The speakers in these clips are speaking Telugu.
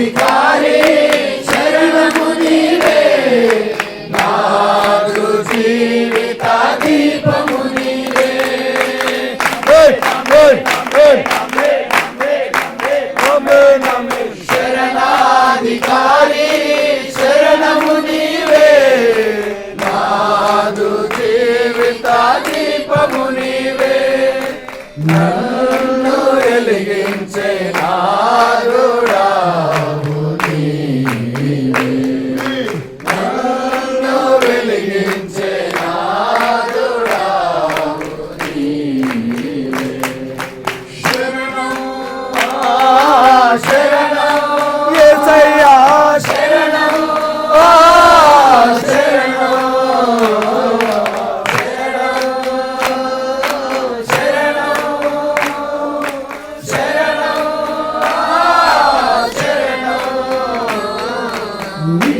వికారే శరణము నీవే నాకు జీవిత దీపము నీవే శరణాధికారి శరణము నీవే నాదు జీవిత దీపము నీవే నన్ను వెలిగించే Mm-hmm.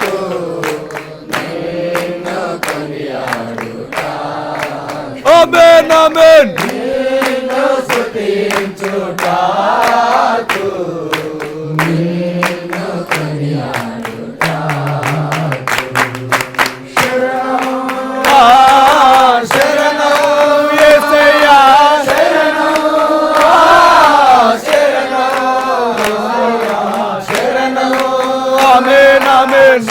Amen, amen.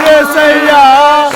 Yes, I am.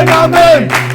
amém. amém.